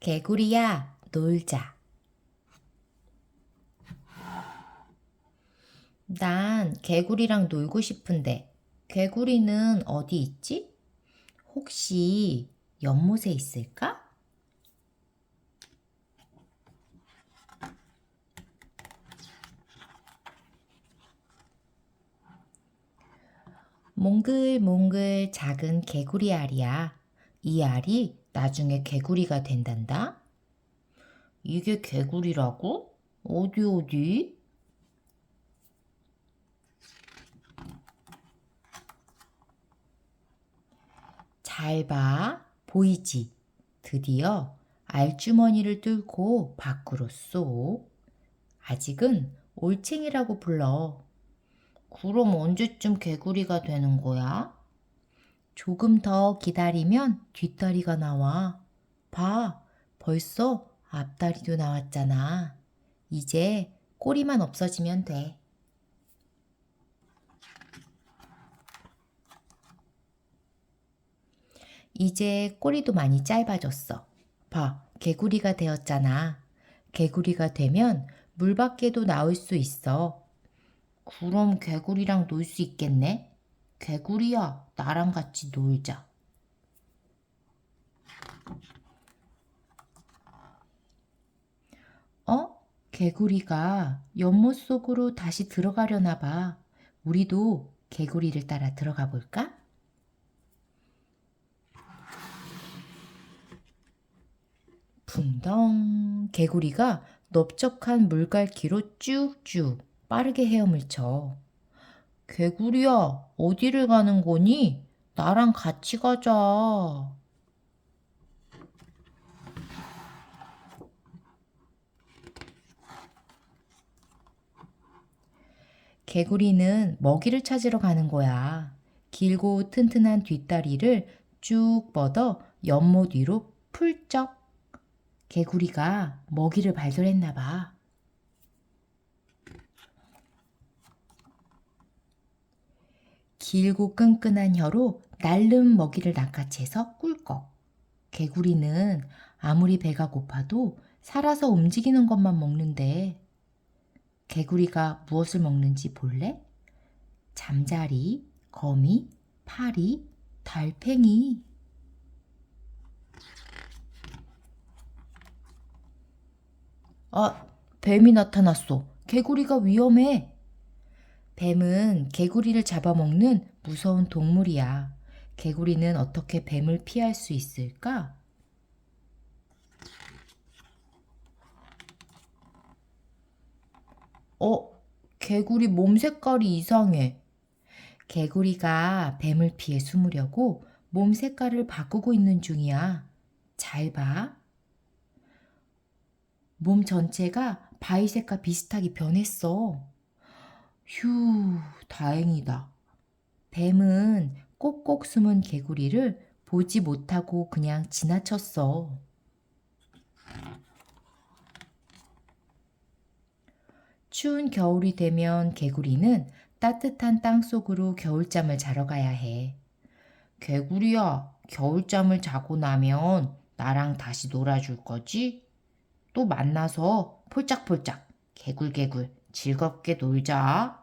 개구리야, 놀자. 난 개구리랑 놀고 싶은데, 개구리는 어디 있지? 혹시 연못에 있을까? 몽글몽글 작은 개구리 알이야. 이 알이 나중에 개구리가 된단다. 이게 개구리라고? 어디 어디? 잘 봐. 보이지? 드디어 알주머니를 뚫고 밖으로 쏙. 아직은 올챙이라고 불러. 그럼 언제쯤 개구리가 되는 거야? 조금 더 기다리면 뒷다리가 나와. 봐, 벌써 앞다리도 나왔잖아. 이제 꼬리만 없어지면 돼. 이제 꼬리도 많이 짧아졌어. 봐, 개구리가 되었잖아. 개구리가 되면 물 밖에도 나올 수 있어. 그럼 개구리랑 놀 수 있겠네? 개구리야, 나랑 같이 놀자. 어? 개구리가 연못 속으로 다시 들어가려나 봐. 우리도 개구리를 따라 들어가 볼까? 붕덩 개구리가 넓적한 물갈퀴로 쭉쭉 빠르게 헤엄을 쳐. 개구리야, 어디를 가는 거니? 나랑 같이 가자. 개구리는 먹이를 찾으러 가는 거야. 길고 튼튼한 뒷다리를 쭉 뻗어 연못 위로 풀쩍. 개구리가 먹이를 발견했나 봐. 길고 끈끈한 혀로 날름 먹이를 낚아채서 꿀꺽. 개구리는 아무리 배가 고파도 살아서 움직이는 것만 먹는데 개구리가 무엇을 먹는지 볼래? 잠자리, 거미, 파리, 달팽이. 아, 뱀이 나타났어. 개구리가 위험해. 뱀은 개구리를 잡아먹는 무서운 동물이야. 개구리는 어떻게 뱀을 피할 수 있을까? 어, 개구리 몸 색깔이 이상해. 개구리가 뱀을 피해 숨으려고 몸 색깔을 바꾸고 있는 중이야. 잘 봐. 몸 전체가 바위색과 비슷하게 변했어. 휴, 다행이다. 뱀은 꼭꼭 숨은 개구리를 보지 못하고 그냥 지나쳤어. 추운 겨울이 되면 개구리는 따뜻한 땅 속으로 겨울잠을 자러 가야 해. 개구리야, 겨울잠을 자고 나면 나랑 다시 놀아줄 거지? 또 만나서 폴짝폴짝, 개굴개굴 즐겁게 놀자.